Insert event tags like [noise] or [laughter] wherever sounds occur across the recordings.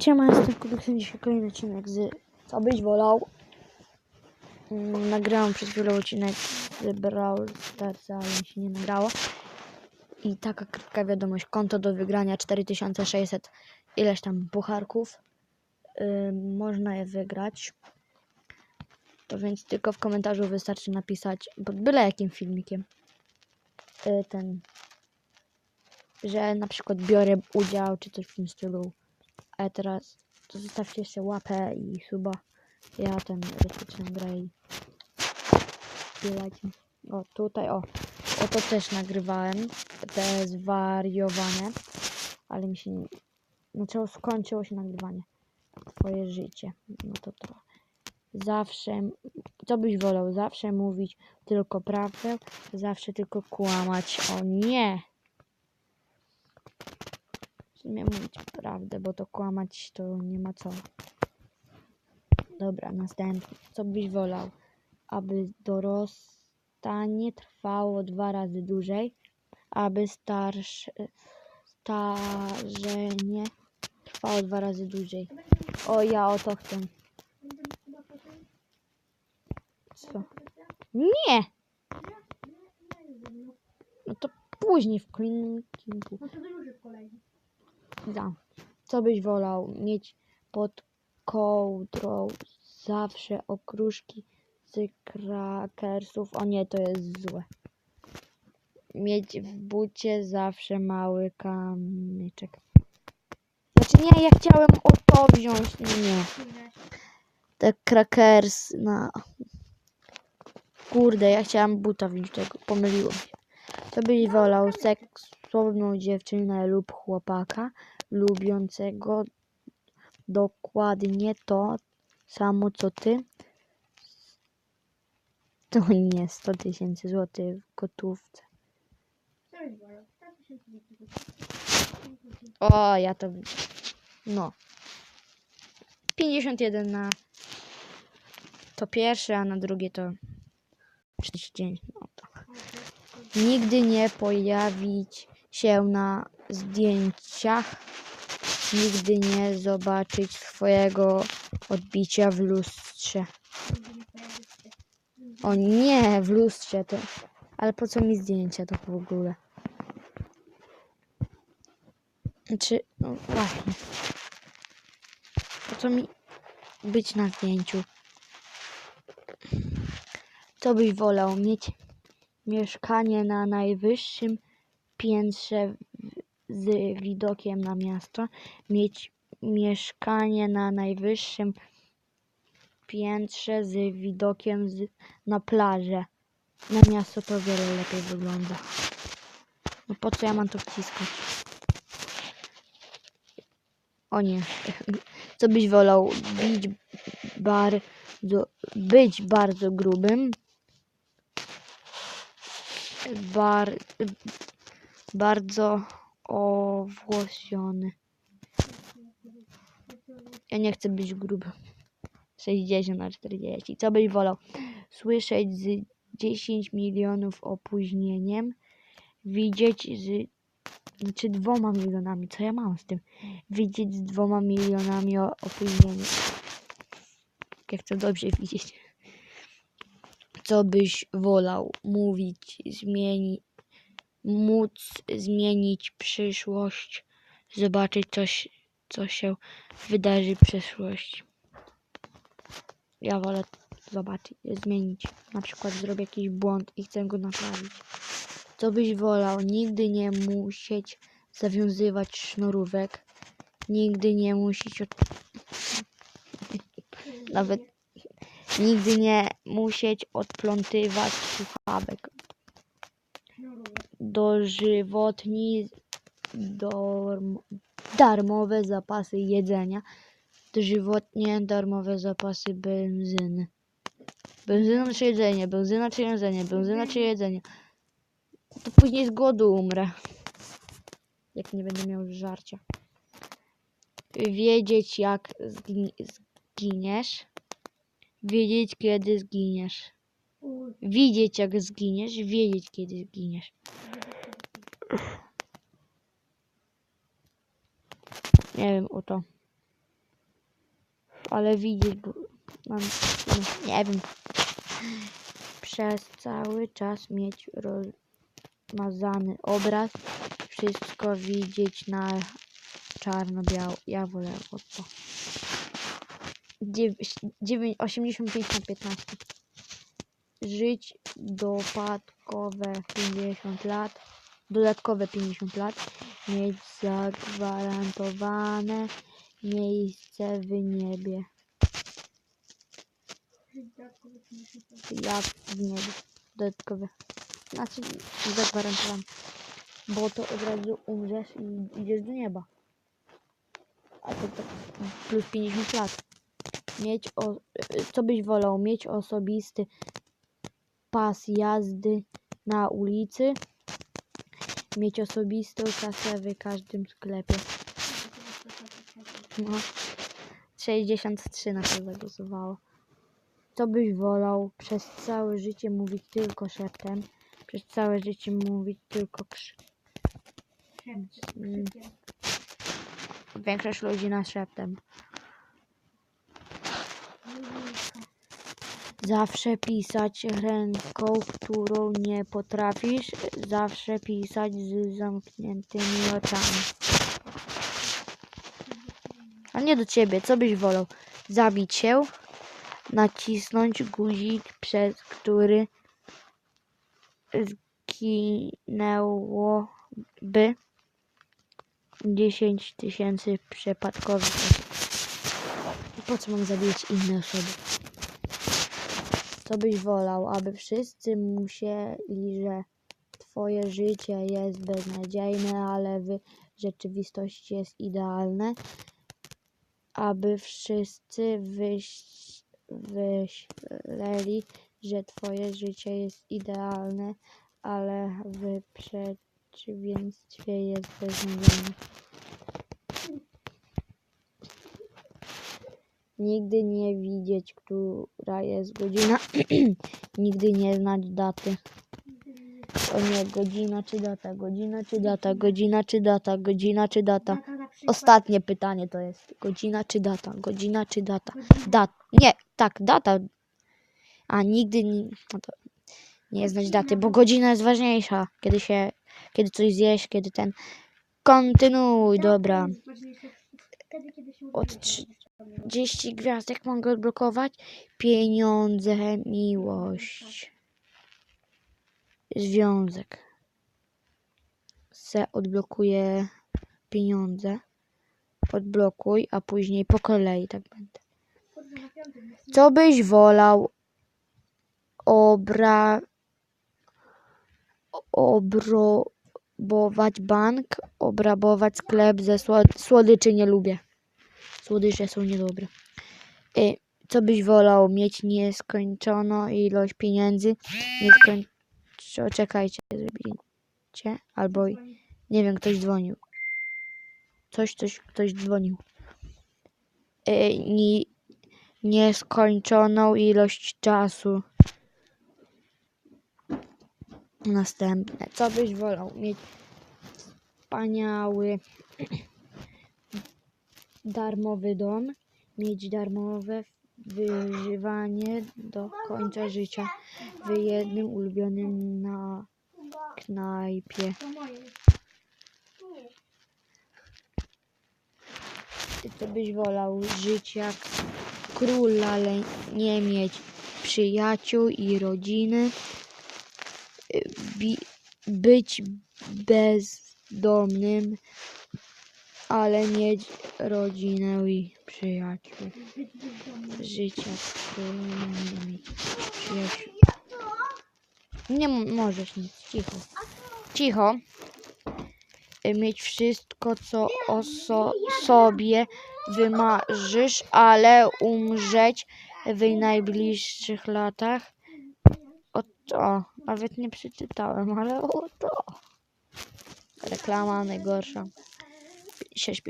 Siema, jestem Kubik, dzisiaj kolejny odcinek z Co byś wolał. Mm, Nagrałam przed chwilą odcinek z Brawl Stars, ale mi się nie nagrało. I taka krótka wiadomość, konto do wygrania 4600 ileś tam pucharków. Ym, można je wygrać. To więc tylko w komentarzu wystarczy napisać pod byle jakim filmikiem y, ten, że na przykład biorę udział czy coś w tym stylu. A teraz to zostawcie jeszcze łapę i suba. Ja ten rozpoczynam grę i. O, tutaj, o. O, to też nagrywałem. Te zwariowane. Ale mi się nie... Znaczy skończyło się nagrywanie. Twoje życie. No to to. Zawsze... Co byś wolał? Zawsze mówić tylko prawdę. Zawsze tylko kłamać. O nie! Sumie mówić prawdę, bo to kłamać to nie ma co. Dobra, następny. Co byś wolał? Aby dorastanie trwało dwa razy dłużej, aby starsze, starzenie trwało dwa razy dłużej. O, ja o to chcę. Co? Nie! No to później w innym odcinku. No to już w kolei. Da. Co byś wolał? Mieć pod kołdrą zawsze okruszki z krakersów? O nie, to jest złe. Mieć w bucie zawsze mały kamyczek. Znaczy nie, ja chciałem o to wziąć. Nie. Te krakers na... Kurde, ja chciałam buta wziąć tego. Pomyliło się. Co byś wolał? Seksowną dziewczynę lub chłopaka lubiącego dokładnie to samo co ty? To nie 100 tysięcy złotych w gotówce. Co byś wolał? 100 tysięcy litrów. O, ja to. No. 51 na to pierwsze, a na drugie to 39. No to. Nigdy nie pojawić się na zdjęciach. Nigdy nie zobaczyć swojego odbicia w lustrze. O nie, w lustrze to. Ale po co mi zdjęcia to w ogóle? Czy, no właśnie. Po co mi być na zdjęciu? Co byś wolał? Mieć mieszkanie na najwyższym piętrze z widokiem na miasto? Mieć mieszkanie na najwyższym piętrze z widokiem z, na plażę? Na miasto to wiele lepiej wygląda. No po co ja mam to wciskać? O nie. [laughs] Co byś wolał? Bić bardzo, być bardzo grubym. Bar, bardzo owłosiony. Ja nie chcę być gruby. 60 na 40. Co byś wolał? Słyszeć z 10 milionów opóźnieniem. Widzieć z znaczy dwoma milionami. Co ja mam z tym? Widzieć z dwoma milionami o- opóźnienia. Ja chcę dobrze widzieć. Co byś wolał mówić, zmieni, móc zmienić przyszłość, zobaczyć coś, co się wydarzy w przyszłości. Ja wolę zobaczyć, zmienić. Na przykład zrobię jakiś błąd i chcę go naprawić. Co byś wolał? Nigdy nie musieć zawiązywać sznurówek. Nigdy nie musieć od... [laughs] Nawet nigdy nie musieć odplątywać słuchawek. Dożywotni darmowe zapasy jedzenia. Dożywotnie darmowe zapasy benzyny. Benzyna czy jedzenie? Benzyna czy jedzenie? Benzyna czy jedzenie? To później z głodu umrę. Jak nie będę miał żarcia. Wiedzieć jak zginiesz. Wiedzieć kiedy zginiesz. Widzieć jak zginiesz. Wiedzieć kiedy zginiesz. Nie wiem o to. ale widzieć, bo mam, nie wiem, przez cały czas mieć rozmazany obraz, wszystko widzieć na czarno-biało. Ja wolę o to. Dziew- dziewię- 85 na 15. Żyć dodatkowe 50 lat. Dodatkowe 50 lat. Mieć zagwarantowane miejsce w niebie. Żyć dodatkowe 50 lat. Jak w niebie. Dodatkowe. Znaczy zagwarantowane. Bo to od razu umrzesz i idziesz do nieba. A to, to plus 50 lat. Mieć o, co byś wolał? Mieć osobisty pas jazdy na ulicy. Mieć osobistą kasę w każdym sklepie. No. 63 na to zagłosowało. Co byś wolał przez całe życie mówić tylko szeptem? Przez całe życie mówić tylko krzyk. Szepcie, Mm. krzykiem. Większość ludzi na szeptem. Zawsze pisać ręką, którą nie potrafisz. Zawsze pisać z zamkniętymi oczami. A nie do ciebie, co byś wolał? Zabić się, nacisnąć guzik, przez który zginęłoby 10 tysięcy przypadkowych. Po co mam zabijać inne osoby? Co byś wolał, aby wszyscy musieli, że twoje życie jest beznadziejne, ale w rzeczywistości jest idealne? Aby wszyscy wyś, wyśleli, że twoje życie jest idealne, ale w przeciwieństwie jest beznadziejne. Nigdy nie widzieć, która jest godzina. [clears throat] Nigdy nie znać daty. O nie, godzina czy data, godzina czy data, godzina czy data, godzina czy data. Ostatnie pytanie to jest. Godzina czy data, godzina czy data. Dat, nie, tak, data. A nigdy nie, no nie znać daty, bo godzina jest ważniejsza. Kiedy się, kiedy coś zjesz, kiedy ten... Kontynuuj, dobra. Od 3... 30 gwiazdek mogę odblokować. Pieniądze, miłość. Związek. Se odblokuje pieniądze. Odblokuj, a później po kolei tak będę. Co byś wolał obra... obrobować bank, obrabować sklep ze słod... słodyczy nie lubię. Słodycze są niedobre. Y, co byś wolał mieć nieskończoną ilość pieniędzy? Nieskoń... Czo- Czekajcie, zrobicie. Albo nie wiem, ktoś dzwonił. Coś, coś, ktoś dzwonił. Y, ni nieskończoną ilość czasu. Następne. Co byś wolał? Mieć wspaniały darmowy dom, mieć darmowe wyżywanie do końca życia w jednym ulubionym na knajpie. Ty co byś wolał żyć jak król, ale nie mieć przyjaciół i rodziny. Y, być bezdomnym, ale mieć rodzinę i przyjaciół. Nie mieć przyjaciół. Nie możesz nic, cicho. Cicho. Mieć wszystko, co o so- sobie wymarzysz, ale umrzeć w najbliższych latach. O to, nawet nie przeczytałem, ale o to. Reklama najgorsza. 6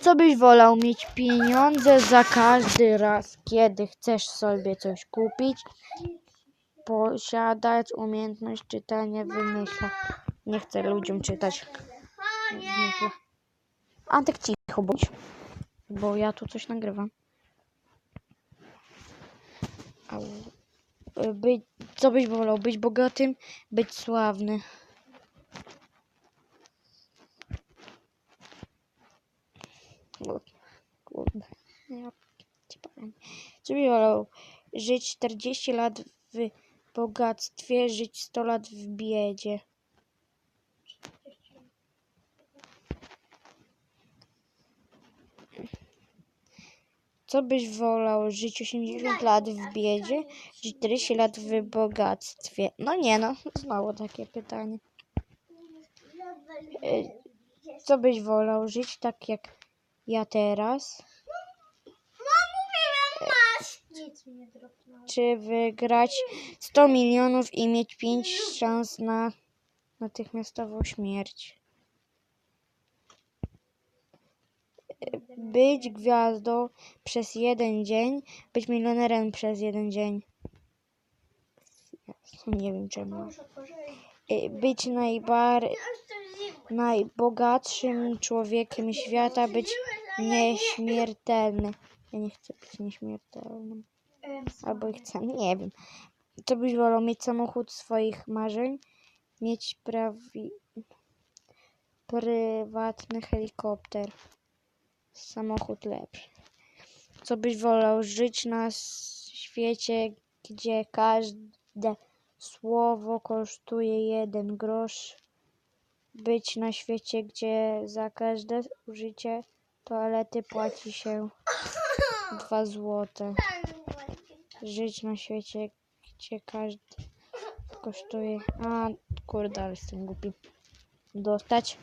Co byś wolał mieć pieniądze za każdy raz, kiedy chcesz sobie coś kupić? Posiadać umiejętność czytania w myślach. Nie chcę ludziom czytać w myślach. Antek cicho bądź, bo ja tu coś nagrywam. Y, Być, co byś wolał? Być bogatym, być sławny. Kurde. Ja. Co byś wolał? Żyć 40 lat w bogactwie, żyć 100 lat w biedzie. Co byś wolał? Żyć 80 lat w biedzie, żyć 40 lat w bogactwie? No nie no, znowu takie pytanie. Y, Co byś wolał? Żyć tak jak ja teraz? Nic mi nie dropnęło. Czy wygrać 100 milionów i mieć 5 szans na natychmiastową śmierć? Być gwiazdą przez jeden dzień, być milionerem przez jeden dzień. Nie wiem czemu. Y, Być najbar... najbogatszym człowiekiem świata, być nieśmiertelny. Ja nie chcę być nieśmiertelnym. Albo chcę, nie wiem. Co byś wolał? Mieć samochód swoich marzeń? Mieć prawi... prywatny helikopter? Samochód lepszy. Co byś wolał? Żyć na świecie, gdzie każde słowo kosztuje jeden grosz? Być na świecie, gdzie za każde użycie toalety płaci się dwa złote żyć na świecie, gdzie każdy kosztuje. A kurde, ale jestem głupi. Dostać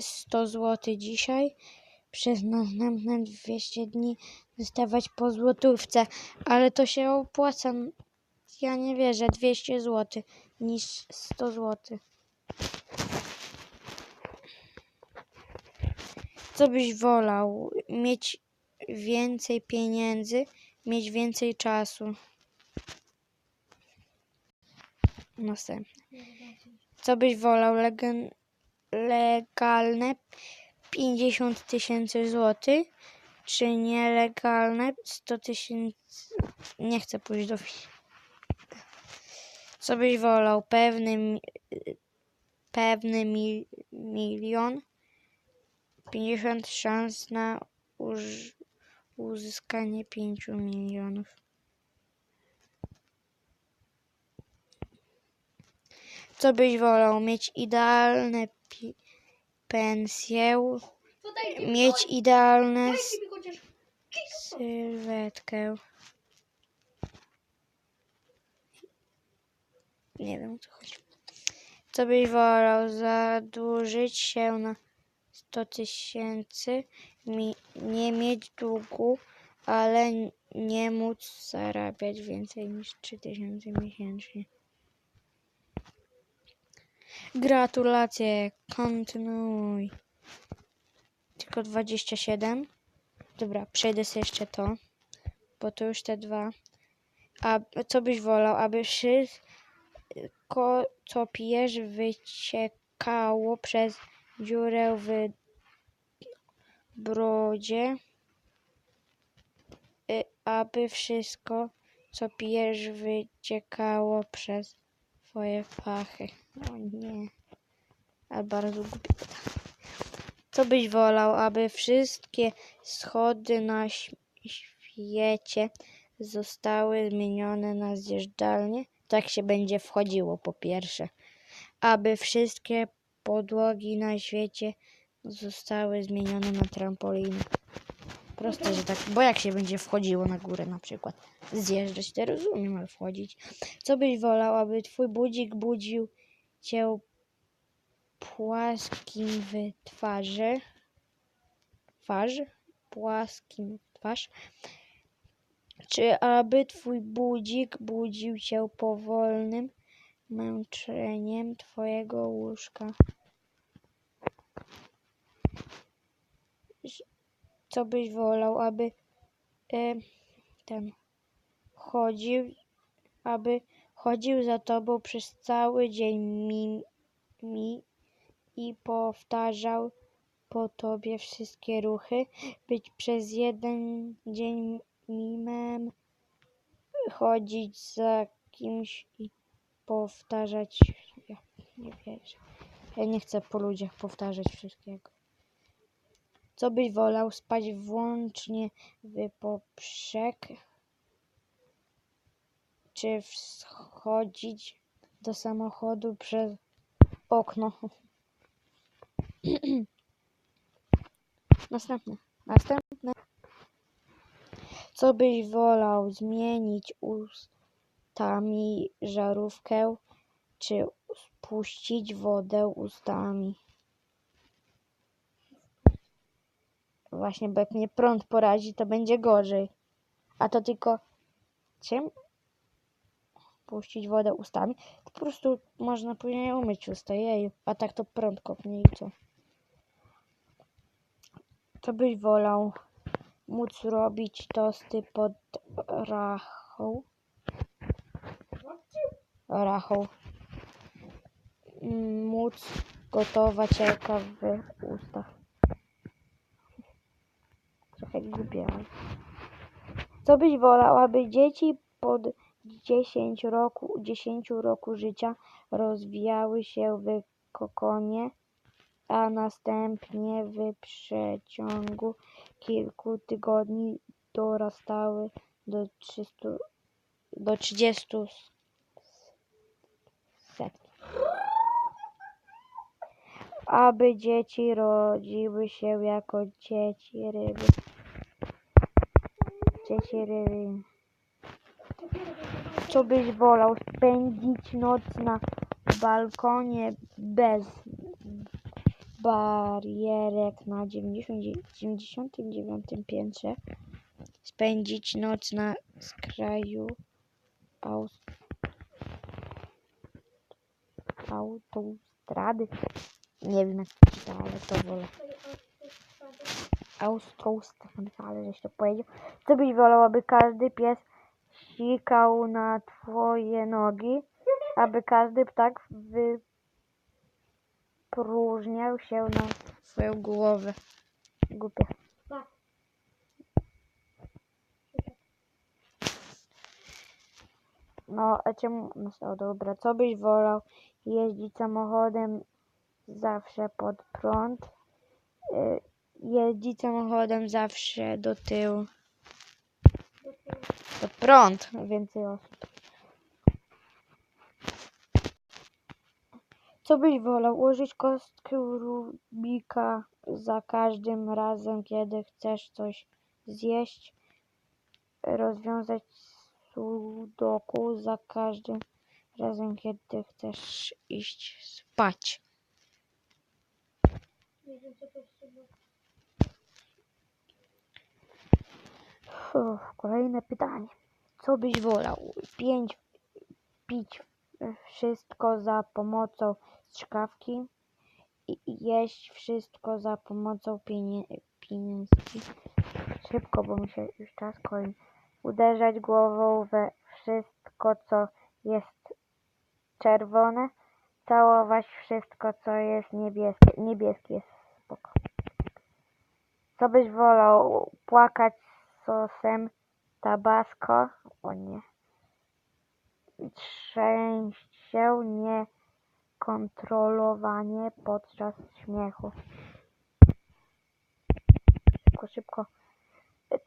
100 zł dzisiaj, przez następne 200 dni dostawać po złotówce, ale to się opłaca. Ja nie wierzę, 200 zł niż 100 zł. Co byś wolał? Mieć więcej pieniędzy, mieć więcej czasu. Następne. Co byś wolał? Legen, legalne 50 tysięcy złotych, czy nielegalne 100 tysięcy? Nie chcę pójść do fi- Co byś wolał? Pewny, pewny mi, milion, 50 szans na uż, uzyskanie 5 milionów. Co byś wolał? Mieć idealne pi- pensję, mieć idealne sylwetkę. Nie wiem co chodzi. Co byś wolał? Zadłużyć się na 100 tysięcy, nie mieć długu, ale nie móc zarabiać więcej niż 3000 miesięcznie. Gratulacje, kontynuuj. Tylko 27. Dobra, przejdę sobie jeszcze to, bo to już te dwa. A co byś wolał, aby wszystko, co pijesz, wyciekało przez dziurę w brodzie? Y, Aby wszystko, co pijesz, wyciekało przez twoje pachy. O nie. Ale bardzo głupie pytanie. Co byś wolał, aby wszystkie schody na świecie zostały zmienione na zjeżdżalnie? Tak się będzie wchodziło po pierwsze. Aby wszystkie podłogi na świecie zostały zmienione na trampoliny. Proste, że tak, bo jak się będzie wchodziło na górę na przykład? Zjeżdżać to rozumiem, ale wchodzić. Co byś wolał, aby twój budzik budził cię płaskim w twarzy? Twarz? Płaskim twarz? Czy aby twój budzik budził cię powolnym męczeniem twojego łóżka? Co byś wolał, aby e, ten chodził, aby chodził za tobą przez cały dzień mi, mi i powtarzał po tobie wszystkie ruchy, być przez jeden dzień mimem chodzić za kimś i powtarzać. Ja nie wierzę. Ja nie chcę po ludziach powtarzać wszystkiego. Co byś wolał spać włącznie w poprzek? Czy wchodzić do samochodu przez okno? [clears throat] Następne. Następne. Co byś wolał zmienić ustami żarówkę, czy spuścić wodę ustami? Właśnie, bo jak mnie prąd porazi, to będzie gorzej. A to tylko czym? Puścić wodę ustami. To po prostu można później umyć usta, jeju. A tak to prąd kopnie i? Co byś wolał? Móc robić tosty pod rachą? Rachą. Mm, Móc gotować jajka w ustach. Trochę głupie. Co byś wolał, aby dzieci pod 10 roku, 10 roku życia rozwijały się w kokonie, a następnie w przeciągu kilku tygodni dorastały do 300, do 30 s- setki. Aby dzieci rodziły się jako dzieci ryby. Dzieci ryby. Co byś wolał spędzić noc na balkonie bez barierek na 90, 99 piętrze? Spędzić noc na skraju autostrady? Nie wiem jak to czyta, ale to wolę. Autostrady, ale żeś to powiedział. Co byś wolał, aby każdy pies sikał na twoje nogi, aby każdy ptak wypróżniał się na swoją głowę. Głupie. No, a czemu? No, dobra. Co byś wolał? Jeździć samochodem zawsze pod prąd? y, Jeździć samochodem zawsze do tyłu. Pod prąd. Więcej osób. Co byś wolał? Ułożyć kostkę Rubika za każdym razem, kiedy chcesz coś zjeść? Rozwiązać sudoku za każdym razem, kiedy chcesz iść spać? Uff, kolejne pytanie. Co byś wolał? Pięć, pić wszystko za pomocą strzykawki i jeść wszystko za pomocą pienie, pieniędzy. Szybko, bo mi się już czas kończy. Uderzać głową we wszystko, co jest czerwone. Całować wszystko, co jest niebieskie. Niebieskie jest spoko. Co byś wolał? Płakać sosem tabasco? O nie. Trzęść się niekontrolowanie podczas śmiechu. Szybko, szybko.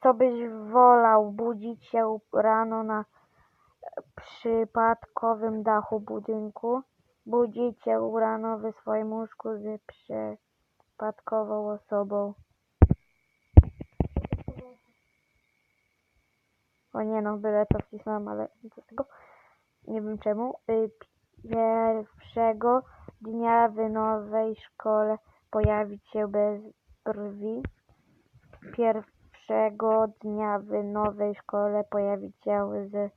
Co byś wolał? Budzić się rano na przypadkowym dachu budynku? Budzić się rano w swoim łóżku z przypadkową osobą? O nie no, byle to wcisnąłem, ale tego? Nie wiem czemu. Pierwszego dnia w nowej szkole pojawić się bez brwi. Pierwszego dnia w nowej szkole pojawić się z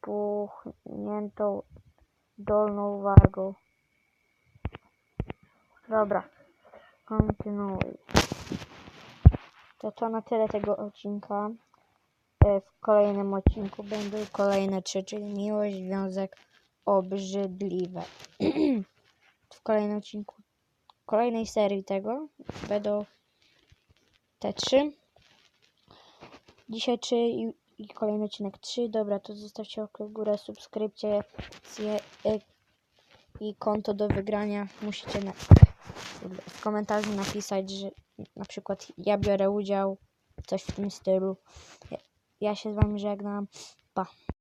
puchniętą dolną wargą. Dobra, kontynuuj. To to na tyle tego odcinka. E, W kolejnym odcinku będą kolejne trzy, czyli miłość, związek, obrzydliwe. [clears throat] w kolejnym odcinku, kolejnej serii tego będą te trzy. Dzisiaj trzy, ju- i kolejny odcinek 3. Dobra, to zostawcie w górę, subskrypcję e, i konto do wygrania. Musicie na, w komentarzu napisać, że na przykład ja biorę udział, coś w tym stylu. Ja, ja się z wami żegnam. Pa.